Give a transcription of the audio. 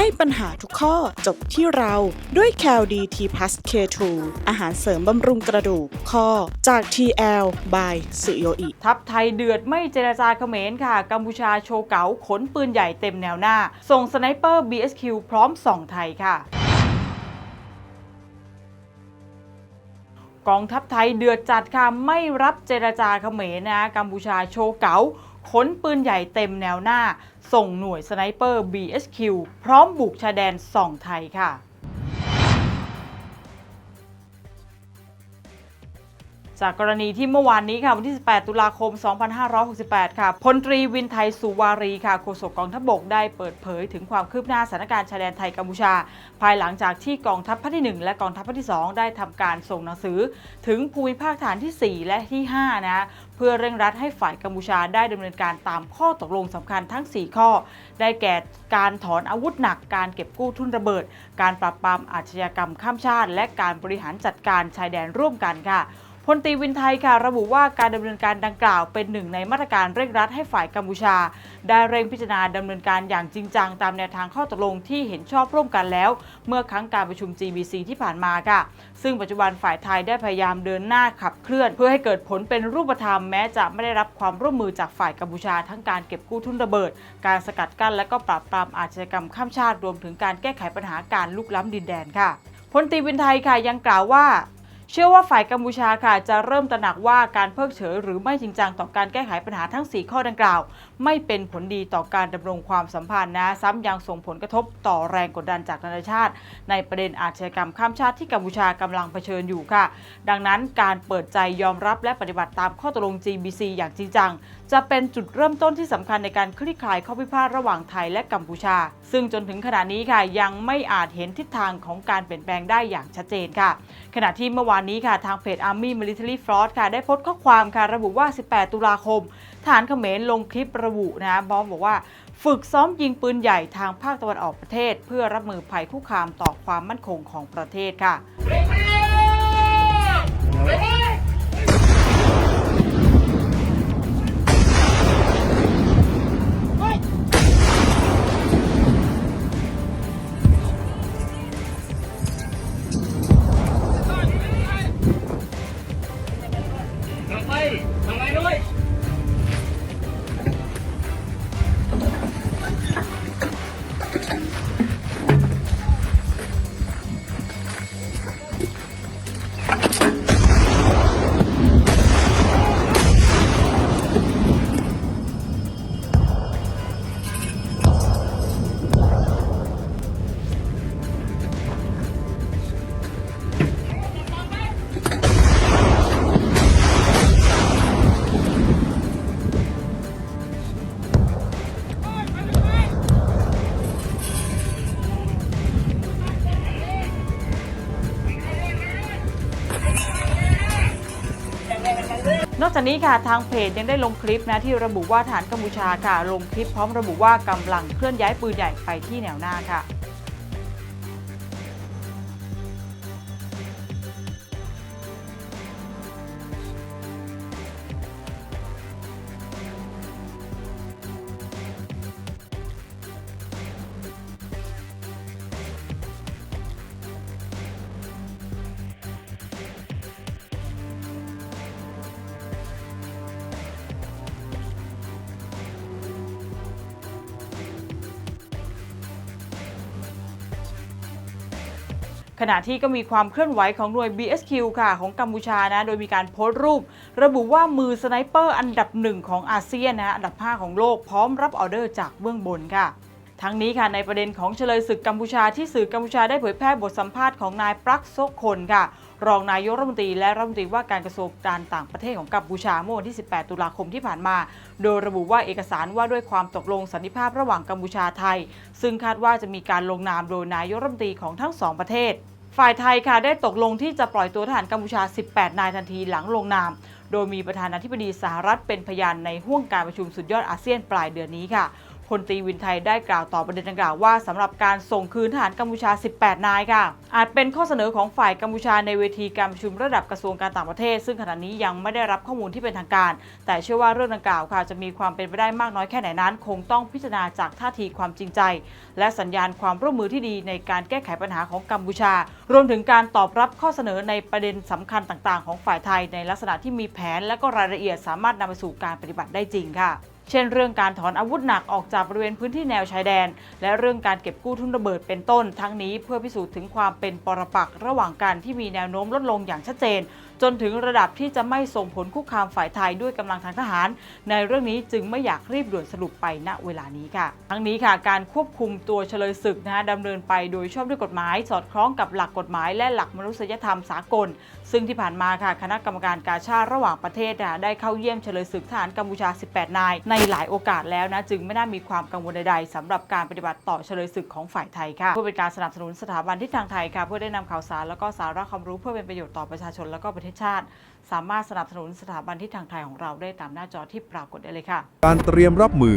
ให้ปัญหาทุกข้อจบที่เราด้วย c a l d t p l u s K2 อาหารเสริมบำรุงกระดูกข้อจาก TL by สุโยอิ ทัพไทยเดือดไม่เจรจาเขมรค่ะ กัมพูชาโชว์เก๋าขนปืนใหญ่เต็มแนวหน้า ส่งสไนเปอร์ BSQ พร้อมส่องไทยค่ะกองทัพไทยเดือดจัดค่ะ ไม่รับเจรจาเขมรนะกัมพูชาโชว์เก๋า ขนปืนใหญ่เต็มแนวหน้า ส่งหน่วยสไนเปอร์ BSQ พร้อมบุกชายแดนส่องไทยค่ะจากกรณีที่เมื่อวานนี้ค่ะวันที่ 18 ตุลาคม 2568 ค่ะพลตรีวินไทยสุวารีค่ะโฆษกกองทัพบกได้เปิดเผยถึงความคืบหน้าสถานการณ์ชายแดนไทยกัมพูชา ภายหลังจากที่กองทัพภาคที่ 1 และกองทัพภาคที่ 2 ได้ทำการส่งหนังสือ ถึงภูมิภาคฐานที่ 4 และที่ 5 นะ เพื่อเร่งรัดให้ฝ่ายกัมพูชาได้ดำเนินการตามข้อตกลงสำคัญทั้ง 4 ข้อ ได้แก่การถอนอาวุธหนัก การเก็บกู้ทุนระเบิด การปราบปรามอาชญากรรมข้ามชาติ และการบริหารจัดการชายแดนร่วมกันค่ะ พลตีวินไทยค่ะระบุว่าการดำเนินการดังกล่าวเป็นหนึ่งในมาตรการเร่งรัดให้ฝ่ายกัมพูชา ได้เร่งพิจารณาดำเนินการอย่างจริงจังตามแนวทางข้อตกลงที่เห็นชอบร่วมกันแล้ว เมื่อครั้งการประชุม GBC ที่ผ่านมาค่ะ ซึ่งปัจจุบันฝ่ายไทยได้พยายามเดินหน้าขับเคลื่อน เพื่อให้เกิดผลเป็นรูปธรรมแม้จะไม่ได้รับความร่วมมือจากฝ่ายกัมพูชา ทั้งการเก็บกู้ทุนระเบิด การสกัดกั้นและก็ปราบปรามอาชญากรรมข้ามชาติรวมถึงการแก้ไขปัญหาการลุกล้ำดินแดนค่ะพลตีวินไทยค่ะยังกล่าวว่า ชื่อว่าฝ่ายกัมพูชาค่ะจะเริ่มตระหนักว่าการเพิกเฉยหรือไม่จริงจังต่อการแก้ไขปัญหาทั้ง 4 ข้อดังกล่าว ไม่เป็นผลดีต่อการดำรงความสัมพันธ์นะ ซ้ำยังส่งผลกระทบต่อแรงกดดันจากนานาชาติ ในประเด็นอาชญากรรมข้ามชาติที่กัมพูชากำลังเผชิญอยู่ค่ะ ดังนั้นการเปิดใจยอมรับและปฏิบัติตามข้อตกลง GBC อย่างจริงจัง จะเป็นจุดเริ่มต้นที่สำคัญในการคลี่คลายข้อพิพาทระหว่างไทยและกัมพูชา ซึ่งจนถึงขณะนี้ค่ะยังไม่อาจเห็นทิศทางของการเปลี่ยนแปลงได้อย่างชัดเจนค่ะ ขณะที่เมื่อวานนี้ค่ะทางเพจ Army Military f r o u d ค่ะได้โพสต์ข้อความค่ะระบุว่า 18 ตุลาคมฐานเขมรลงคลิประบุนะบอมบอกว่า ฝึกซ้อมยิงปืนใหญ่ทางภาคตะวันออกประเทศ เพื่อรับมือภัยคุกคามต่อความมั่นคงของประเทศค่ะ จากนี้ค่ะทางเพจยังได้ลงคลิปนะที่ระบุว่าฐานกัมพูชาค่ะลงคลิปพร้อมระบุว่ากำลังเคลื่อนย้ายปืนใหญ่ไปที่แนวหน้าค่ะ ขณะที่ก็มีความเคลื่อนไหวของหน่วย BSQ ค่ะของกัมพูชานะ โดยมีการโพสต์รูป ระบุว่ามือสไนเปอร์อันดับหนึ่งของอาเซียนนะอันดับ 5 ของโลกพร้อมรับออเดอร์จากเบื้องบนค่ะทั้งนี้ค่ะในประเด็นของเฉลยศึกกัมพูชาที่สื่อกัมพูชาได้เผยแพร่บทสัมภาษณ์ของนายปลักโซกคนค่ะ รองนายกรัฐมนตรีและรัฐมนตรีว่าการกระทรวงการต่างประเทศของกัมพูชาเมื่อวันที่ 18 ตุลาคมที่ผ่านมา โดยระบุว่าเอกสารว่าด้วยความตกลงสันติภาพระหว่างกัมพูชาไทย ซึ่งคาดว่าจะมีการลงนามโดยนายกรัฐมนตรีของทั้งสองประเทศ ฝ่ายไทยค่ะได้ตกลงที่จะปล่อยตัวทหารกัมพูชา 18 นายทันทีหลังลงนาม โดยมีประธานาธิบดีสหรัฐเป็นพยานในห่วงการประชุมสุดยอดอาเซียนปลายเดือนนี้ค่ะ พลตรีวินไทยได้กล่าวต่อประเด็นดังกล่าวว่าสำหรับการส่งคืนทหารกัมพูชา 18 นายค่ะ อาจเป็นข้อเสนอของฝ่ายกัมพูชาในเวทีการประชุมระดับกระทรวงการต่างประเทศ ซึ่งขณะนี้ยังไม่ได้รับข้อมูลที่เป็นทางการ แต่เชื่อว่าเรื่องดังกล่าวค่ะจะมีความเป็นไปได้มากน้อยแค่ไหนนั้น คงต้องพิจารณาจากท่าทีความจริงใจ และสัญญาณความร่วมมือที่ดีในการแก้ไขปัญหาของกัมพูชา รวมถึงการตอบรับข้อเสนอในประเด็นสำคัญต่าง ๆ ของฝ่ายไทย ในลักษณะที่มีแผนและก็รายละเอียดสามารถนำไปสู่การปฏิบัติได้จริงค่ะ เช่นเรื่องการถอนอาวุธหนักออกจากบริเวณพื้นที่แนวชายแดน และเรื่องการเก็บกู้ทุ่นระเบิดเป็นต้น ทั้งนี้เพื่อพิสูจน์ถึงความเป็นปรปักษ์ระหว่างกันที่มีแนวโน้มลดลงอย่างชัดเจน จนถึงระดับที่จะไม่ส่งผลคุกคามฝ่ายไทยด้วยกำลังทางทหาร ในเรื่องนี้จึงไม่อยากรีบด่วนสรุปไปณเวลานี้ค่ะ ทั้งนี้ค่ะการควบคุมตัวเฉลยศึกนะฮะดำเนินไปโดยชอบด้วยกฎหมาย สอดคล้องกับหลักกฎหมายและหลักมนุษยธรรมสากล ซึ่งที่ผ่านมาค่ะคณะกรรมการการชาติระหว่างประเทศนะได้เข้าเยี่ยมเฉลยศึกทหารกัมพูชา 18 นาย ในหลายโอกาสแล้วนะจึงไม่น่ามีความกังวลใดๆสำหรับการปฏิบัติต่อเฉลยศึกของฝ่ายไทยค่ะเพื่อเป็นการสนับสนุนสถาบันที่ทางไทยค่ะเพื่อได้นำข่าวสารแล้วก็สาระความรู้เพื่อเป็นประโยชน์ต่อประชาชนและก็ประเทศชาติ สามารถสนับสนุนสถาบันที่ทางไทยของเราได้ตามหน้าจอที่ปรากฏได้เลยค่ะ การเตรียมรับมือ